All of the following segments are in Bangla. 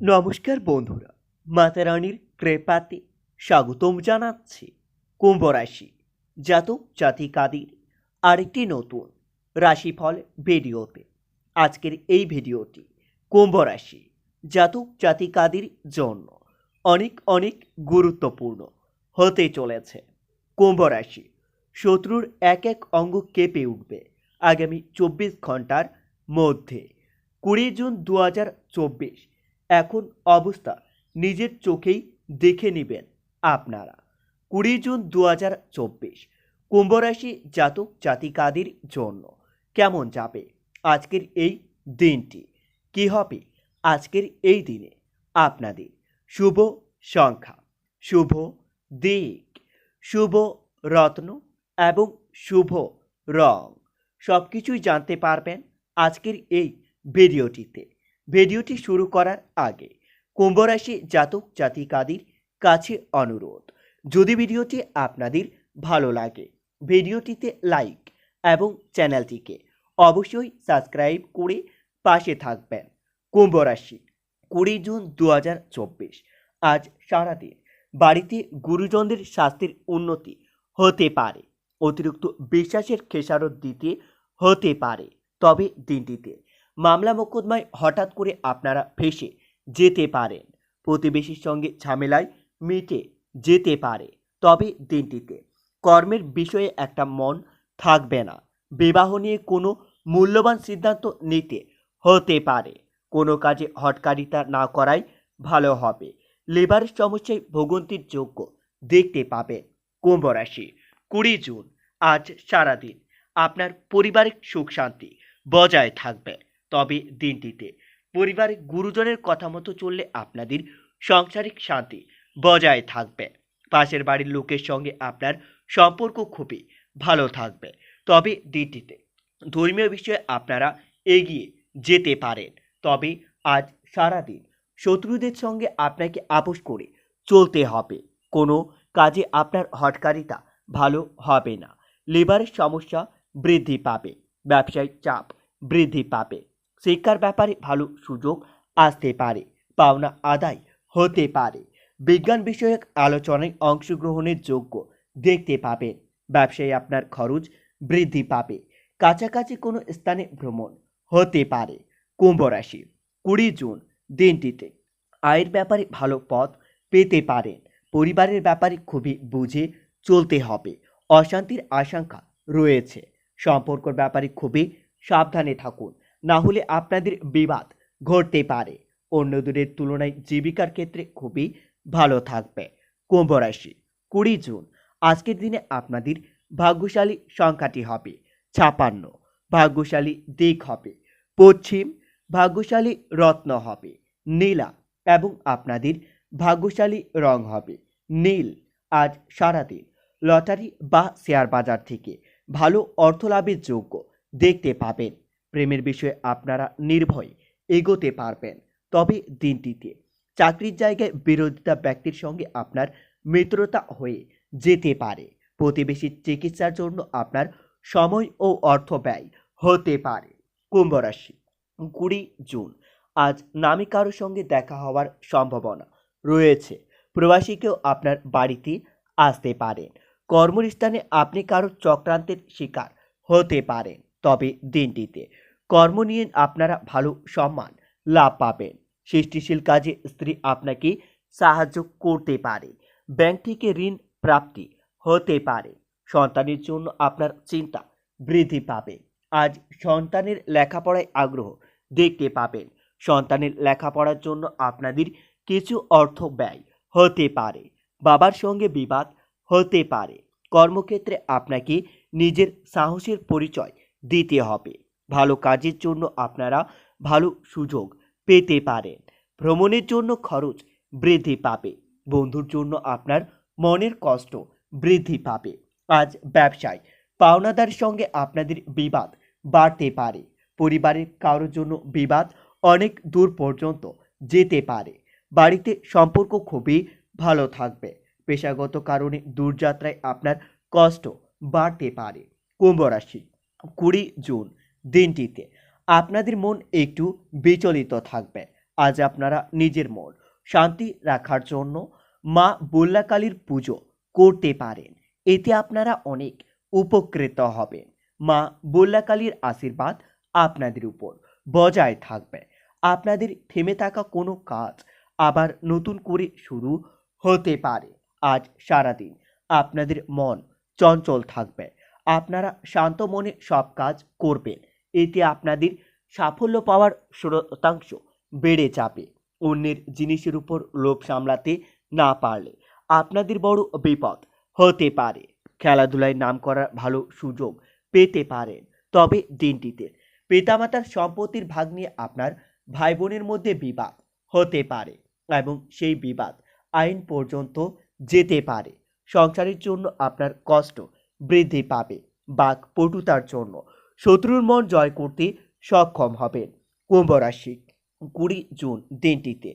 নমস্কার বন্ধুরা, মাতা রানীর কৃপাতে স্বাগতম জানাচ্ছি কুম্ভ রাশি জাতক জাতিকাদের আরেকটি নতুন রাশিফল ভিডিওতে। আজকের এই ভিডিওটি কুম্ভ রাশি জাতক জাতিকাদের জন্য অনেক অনেক গুরুত্বপূর্ণ হতে চলেছে। কুম্ভ রাশি শত্রুর এক এক অঙ্গ কেঁপে উঠবে আগামী চব্বিশ ঘণ্টার মধ্যে। কুড়ি জুন দু হাজার চব্বিশ এখন অবস্থা নিজের চোখেই দেখে নেবেন আপনারা। কুড়ি জুন দু হাজার চব্বিশ, কুম্ভরাশি জাতক জাতিকাদের জন্য কেমন যাবে আজকের এই দিনটি? কি হবে আজকের এই দিনে? আপনাদের শুভ সংখ্যা, শুভ দিক, শুভ রত্ন এবং শুভ রং। সব কিছুই জানতে পারবেন আজকের এই ভিডিওটিতে। ভিডিওটি শুরু করার আগে কুম্ভরাশি জাতক জাতিকাদের কাছে অনুরোধ, যদি ভিডিওটি আপনাদের ভালো লাগে, ভিডিওটিতে লাইক এবং চ্যানেলটিকে অবশ্যই সাবস্ক্রাইব করে পাশে থাকবেন। কুম্ভরাশি, কুড়ি জুন দু হাজার চব্বিশ, আজ সারাদিন বাড়িতে গুরুজনদের স্বাস্থ্যের উন্নতি হতে পারে, অতিরিক্ত বিশ্বাসের খেসারত দিতে হতে পারে, তবে দিনটিতে মামলা মোকদ্দমায় হঠাৎ করে আপনারা ফেসে যেতে পারেন। প্রতিবেশীর সঙ্গে ঝামেলায় মিটে যেতে পারে। তবে দিনটিতে কর্মের বিষয়ে একটা মন থাকবে না। বিবাহ নিয়ে কোনো মূল্যবান সিদ্ধান্ত নিতে হতে পারে। কোনো কাজে হটকারিতা না করাই ভালো হবে। লেবারের সমস্যায় ভোগান্তির যোগ্য দেখতে পাবেন। কুম্ভ রাশি, কুড়ি জুন, আজ সারাদিন। আপনার পারিবারিক সুখ শান্তি বজায় থাকবে। তবে দিনটিতে পরিবারের গুরুজনের কথা মতো চললে আপনাদের সাংসারিক শান্তি বজায় থাকবে। পাশের বাড়ির লোকের সঙ্গে আপনার সম্পর্ক খুবই ভালো থাকবে। তবে দিনটিতে ধর্মীয় বিষয়ে আপনারা এগিয়ে যেতে পারেন। তবে আজ সারাদিন শত্রুদের সঙ্গে আপনাকে আপোষ করে চলতে হবে। কোনো কাজে আপনার হটকারিতা ভালো হবে না। লেবারের সমস্যা বৃদ্ধি পাবে। ব্যবসায়িক চাপ বৃদ্ধি পাবে। শিক্ষার ব্যাপারে ভালো সুযোগ আসতে পারে, পাওনা আদায় হতে পারে। বিজ্ঞান বিষয়ক আলোচনায় অংশগ্রহণের যোগ্য দেখতে পাবেন। ব্যবসায় আপনার খরচ বৃদ্ধি পাবে। কাছাকাছি কোনো স্থানে ভ্রমণ হতে পারে। কুম্ভ রাশি, কুড়ি জুন দিনটিতে আয়ের ব্যাপারে ভালো পথ পেতে পারেন। পরিবারের ব্যাপারে খুবই বুঝে চলতে হবে। অশান্তির আশঙ্কা রয়েছে। সম্পর্কর ব্যাপারে খুবই সাবধানে থাকুন। না হলে আপনাদের বিবাদ ঘটতে পারে। অন্যদের তুলনায় জীবিকার ক্ষেত্রে খুবই ভালো থাকবে। কুম্ভ রাশি, কুড়ি জুন। আজকের দিনে আপনাদের ভাগ্যশালী সংখ্যাটি হবে ছাপান্ন। ভাগ্যশালী দিক হবে পশ্চিম। ভাগ্যশালী রত্ন হবে নীলা এবং আপনাদের ভাগ্যশালী রং হবে নীল। আজ সারাদিন লটারি বা শেয়ার বাজার থেকে ভালো অর্থ লাভের যোগ্য দেখতে পাবেন। প্রেমের বিষয়ে আপনারা নির্ভয়ে, এগোতে পারবেন। তবে দিনটিতে চাকরির জায়গায় বিরোধিতা ব্যক্তির সঙ্গে আপনার মিত্রতা হয়ে যেতে পারে। প্রতিবেশীর চিকিৎসার জন্য আপনার সময় ও অর্থ ব্যয় হতে পারে। কুম্ভ রাশি, কুড়ি জুন। আজ নামে কারোর সঙ্গে দেখা হওয়ার সম্ভাবনা রয়েছে। প্রবাসীকেও আপনার বাড়িতে আসতে পারেন। কর্মস্থানে আপনি কারোর চক্রান্তের শিকার হতে পারেন। তবে দিনটিতে কর্ম নিয়ে আপনারা ভালো সম্মান লাভ পাবেন। সৃষ্টিশীল কাজে স্ত্রী আপনাকে সাহায্য করতে পারে। ব্যাংক থেকে ঋণ প্রাপ্তি হতে পারে। সন্তানের জন্য আপনার চিন্তা বৃদ্ধি পাবে। আজ সন্তানের লেখাপড়ায় আগ্রহ দেখতে পাবেন। সন্তানের লেখাপড়ার জন্য আপনাদের কিছু অর্থ ব্যয় হতে পারে। বাবার সঙ্গে বিবাদ হতে পারে। কর্মক্ষেত্রে আপনাকে নিজের সাহসের পরিচয় দিতে হবে। ভালো কাজের জন্য আপনারা ভালো সুযোগ পেতে পারেন। ভ্রমণের জন্য খরচ বৃদ্ধি পাবে। বন্ধুর জন্য আপনার মনের কষ্ট বৃদ্ধি পাবে। আজ ব্যবসায় পাওনাদার সঙ্গে আপনাদের বিবাদ বাড়তে পারে। পরিবারের কারোর জন্য বিবাদ অনেক দূর পর্যন্ত যেতে পারে। বাড়িতে সম্পর্ক খুবই ভালো থাকবে। পেশাগত কারণে দূরযাত্রায় আপনার কষ্ট বাড়তে পারে। কুম্ভ রাশি কুড়ি জুন দিনটিতে। আপনাদের মন একটু বিচলিত থাকবে। আজ আপনারা নিজের মন শান্তি রাখার জন্য মা বল্লাকালীর পুজো করতে পারেন। এতে আপনারা অনেক উপকৃত হবেন। মা বল্লাকালীর আশীর্বাদ আপনাদের উপর বজায় থাকবে। আপনাদের থেমে থাকা কোনো কাজ আবার নতুন করে শুরু হতে পারে। আজ সারাদিন আপনাদের মন চঞ্চল থাকবে। আপনারা শান্ত মনে সব কাজ করবেন। এতে আপনাদের সাফল্য পাওয়ার শতাংশ বেড়ে যাবে। অন্যের জিনিসের উপর লোভ সামলাতে না পারলে আপনাদের বড় বিপদ হতে পারে। খেলাধুলায় নাম করার ভালো সুযোগ পেতে পারেন। তবে দিনটিতে পিতামাতার সম্পত্তির ভাগ নিয়ে আপনার ভাই বোনের মধ্যে বিবাদ হতে পারে এবং সেই বিবাদ আইন পর্যন্ত যেতে পারে। সংসারের জন্য আপনার কষ্ট বৃদ্ধি পাবে বাক পটুতার জন্য। শত্রুর মন জয় করতে সক্ষম হবেন কুম্ভ রাশি, কুড়ি জুন দিনটিতে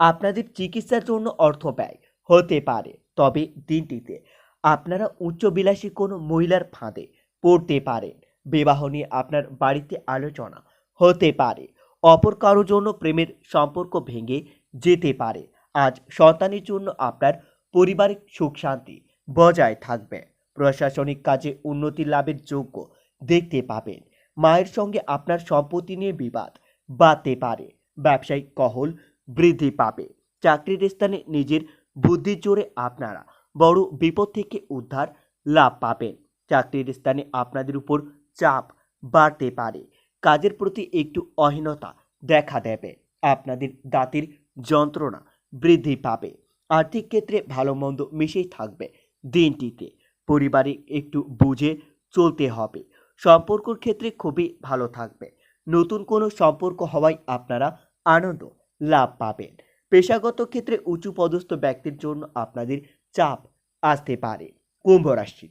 আপনাদের চিকিৎসার জন্য অর্থ ব্যয় হতে পারে। তবে দিনটিতে আপনারা উচ্চবিলাসী কোনো মহিলার ফাঁদে পড়তে পারেন। বিবাহ নিয়ে আপনার বাড়িতে আলোচনা হতে পারে। অপর কারোর জন্য প্রেমের সম্পর্ক ভেঙে যেতে পারে। আজ সন্তানের জন্য আপনার পারিবারিক সুখ শান্তি বজায় থাকবে। প্রশাসনিক কাজে উন্নতি লাভের যোগ্য দেখতে পাবেন। মায়ের সঙ্গে আপনার সম্পত্তি নিয়ে বিবাদ বাড়তে পারে। ব্যবসায়িক কহল বৃদ্ধি পাবে। চাকরির স্থানে নিজের বুদ্ধির জোরে আপনারা বড় বিপদ থেকে উদ্ধার লাভ পাবেন। চাকরির স্থানে আপনাদের উপর চাপ বাড়তে পারে। কাজের প্রতি একটু অহীনতা দেখা দেবে। আপনাদের দাঁতের যন্ত্রণা বৃদ্ধি পাবে। আর্থিক ক্ষেত্রে ভালো মন্দ মিশেই থাকবে দিনটিতে। পরিবারে একটু বুঝে চলতে হবে। সম্পর্কর ক্ষেত্রে খুবই ভালো থাকবে। নতুন কোনো সম্পর্ক হওয়ায় আপনারা আনন্দ লাভ পাবেন। পেশাগত ক্ষেত্রে উঁচু পদস্থ ব্যক্তির জন্য আপনাদের চাপ আসতে পারে। কুম্ভ রাশি।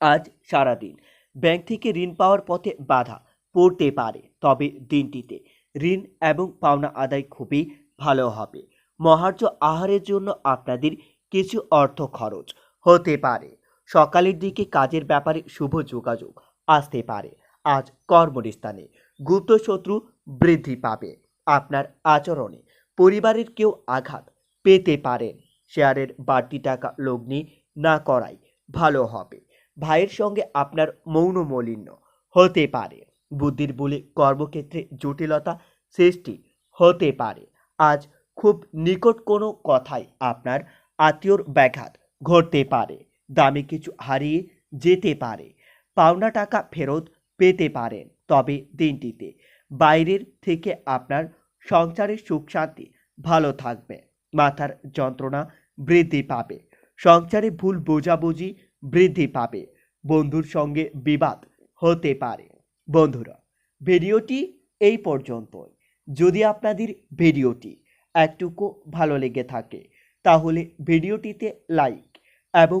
আজ সারাদিন ব্যাংক থেকে ঋণ পাওয়ার পথে বাধা পড়তে পারে। তবে দিনটিতে ঋণ এবং পাওনা আদায় খুবই ভালো হবে। মহার্য আহারের জন্য আপনাদের কিছু অর্থ খরচ হতে পারে। সকালের দিকে কাজের ব্যাপারে শুভ যোগাযোগ আসতে পারে। আজ কর্মস্থানে গুপ্ত শত্রু বৃদ্ধি পাবে। আপনার আচরণে পরিবারের কেউ আঘাত পেতে পারেন শেয়ারের বাড়তি টাকা লগ্নি না করাই ভালো হবে। ভাইয়ের সঙ্গে আপনার মৌন মলিন্য হতে পারে। বুদ্ধির বলে কর্মক্ষেত্রে জটিলতা সৃষ্টি হতে পারে। আজ খুব নিকট কোনো কথাই আপনার আত্মীয়র ব্যাঘাত ঘটতে পারে। দামি কিছু হারিয়ে যেতে পারে, পাওনা টাকা ফেরত পেতে পারেন। তবে দিনটিতে বাইরের থেকে আপনার সংসারের সুখ শান্তি ভালো থাকবে, মাথার যন্ত্রণা বৃদ্ধি পাবে, সংসারে ভুল বোঝাবুঝি বৃদ্ধি পাবে, বন্ধুর সঙ্গে বিবাদ হতে পারে। বন্ধুরা, ভিডিওটি এই পর্যন্তই। যদি আপনাদের ভিডিওটি একটুকু ভালো লেগে থাকে, তাহলে ভিডিওটিতে লাইক এবং